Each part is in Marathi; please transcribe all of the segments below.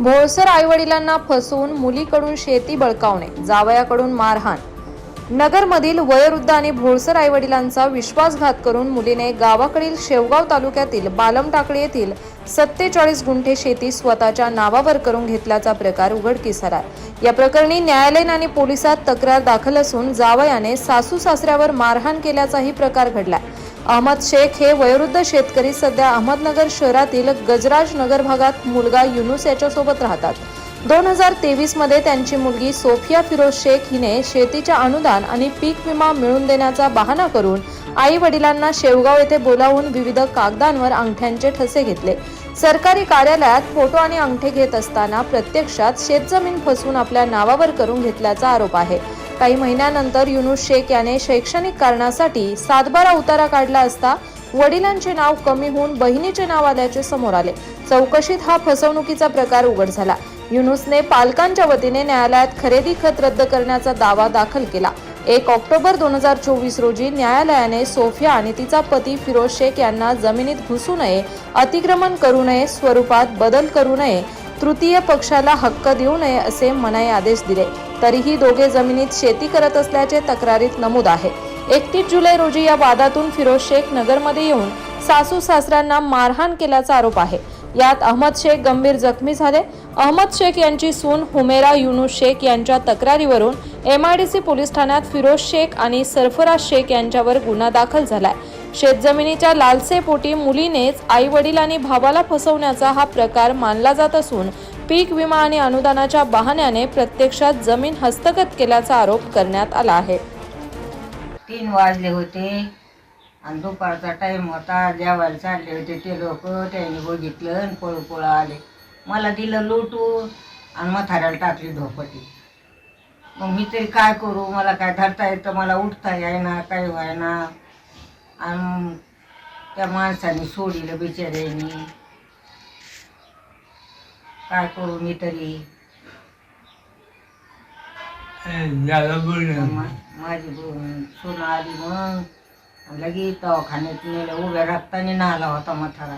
भोळसर आईवडिलांना फसवून मुलीकडून शेती बळकावणे जावयाकडून मारहाण. नगरमधील वयोवृद्ध आणि भोळसर आईवडिलांचा विश्वासघात करून मुलीने गावाकडील शेवगाव तालुक्यातील बालमटाकळी येथील सत्तेचाळीस गुंठे शेती स्वतःच्या नावावर करून घेतल्याचा प्रकार उघडकीस आला या प्रकरणी न्यायालयीन आणि पोलिसात तक्रार दाखल असून जावयाने सासू सासऱ्यावर मारहाण केल्याचाही प्रकार घडलाय. अहमद शेख हे वयोवृद्ध शेतकरी सध्या अहमदनगर शहरातील गजराज नगर भागात मुलगा युनुस याच्यासोबत राहतात. दोन हजार तेवीसमध्ये त्यांची मुलगी सोफिया फिरोज शेख हिने शेतीच्या अनुदान आणि पीक विमा मिळवून देण्याचा बहाणा करून आई वडिलांना शेवगाव येथे बोलावून विविध कागदांवर अंगठ्यांचे ठसे घेतले. सरकारी कार्यालयात फोटो आणि अंगठे घेत असताना प्रत्यक्षात शेतजमीन फसवून आपल्या नावावर करून घेतल्याचा आरोप आहे. काही महिन्यानंतर युनुस शेख याने शैक्षणिक कारणासाठी सातबारा उतारा काढला असता वडिलांचे नाव कमी होऊन बहिणीचे नाव आल्याचे समोर आले. चौकशीत हा फसवणुकीचा प्रकार उघड झाला. युनुसने पालकांच्या वतीने न्यायालयात खरेदी खत रद्द करण्याचा दावा दाखल केला. एक ऑक्टोबर दोन हजार चोवीस रोजी न्यायालयाने सोफिया आणि तिचा पती फिरोज शेख यांना जमिनीत घुसू नये अतिक्रमण करू नये स्वरूपात बदल करू नये तृतीय पक्षाला हक्क देऊ नये असे मनाई आदेश दिले. तरीही दोघे जमिनीत शेती करत असल्याचे तक्रारीत नमूद आहे. एकतीस जुलै रोजी या वादातून फिरोज शेख नगरमध्ये येऊन सासू सासऱ्यांना मारहाण केल्याचा आरोप आहे. यात अहमद शेख गंभीर जखमी झाले. अहमद शेख यांची सून हुमेरा युनुस शेख यांच्या तक्रारीवरून M I D C police ठाण्यात फिरोज शेख आणि सरफराज शेख यांच्यावर गुन्हा दाखल झालाय. शेतजमिनीच्या लालसेपोटी मुलीनेच आई वडील आणि भावाला फसवण्याचा हा प्रकार मानला जात असून पीक विमा आणि अनुदानाच्या बहाण्याने प्रत्यक्षात जमीन हस्तगत केल्याचा आरोप करण्यात आला आहे. तीन वाजले होते आणि दुपारचा टाईम होता. जेवायला चालले होते ते लोक. त्यांनी बघितलं आणि पळू पळू आले. मला दिलं लुटून आणि मथाऱ्याला टाकली धोपटी मग मी तरी काय करू? मला काय धरता येतं? मला उठता येईना काय व्हायना आणि त्या माणसाने सोडिलं बिचाऱ्यानी. काय करू मी तरी मा- माझी बहीण सून आली मग. लगेच दवाखान्यात नेलं उभ्या रक्ताने नाला होता म्हातारा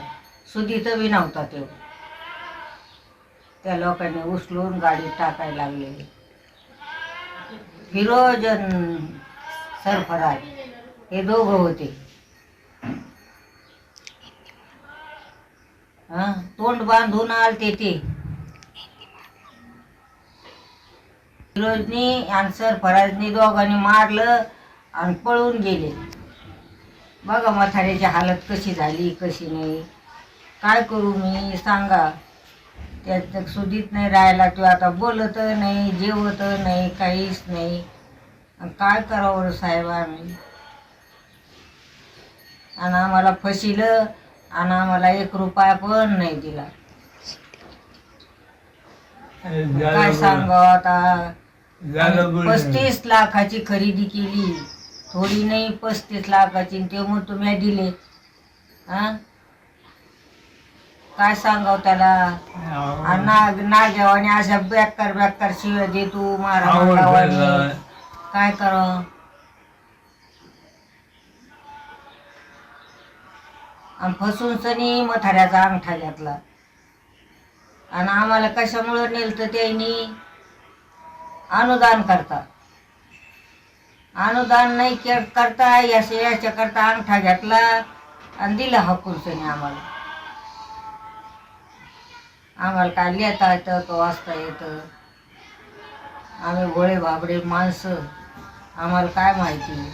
सुधीत बी नव्हता तो. त्या लोकांनी उचलून गाडीत टाकायला लागले. फिरोज अन सरफराज हे दोघं होते. हा तोंड बांधून आलते ते. फिरोजनी आणि सरफराजनी दोघांनी मारलं आणि पळून गेले. बघा म्हाताऱ्याची हालत कशी झाली कशी नाही. काय करू मी सांगा. त्यात सुधीत नाही राहायला तो आता बोलत नाही जेवत नाही काहीच नाही. काय करावं साहेब आम्ही? आणि आम्हाला फसिलं आणि आम्हाला एक रुपया पण नाही दिला. काय सांगावं आता? पस्तीस लाखाची खरेदी केली. थोडी नाही पस्तीस लाखाची. ते मग तुम्ही दिले. हा काय सांगाव त्याला? नाग नाग्यावाने अशा बेकार बेकार शिव्या देतो मारा मारावाने. काय आणि फसून सनी मथाऱ्याचा अंगठा घेतला. आणि आम्हाला कशामुळं नेलं त्यांनी? अनुदान करता. अनुदान नाही के करता याच्या याच्याकरता अंगठा घेतला आणि दिला हा सनी आम्हाला. आम्हाला काय लिहिता येतं तो वाचता येतं. आम्ही गोळे भाबडे माणसं आम्हाला काय माहिती?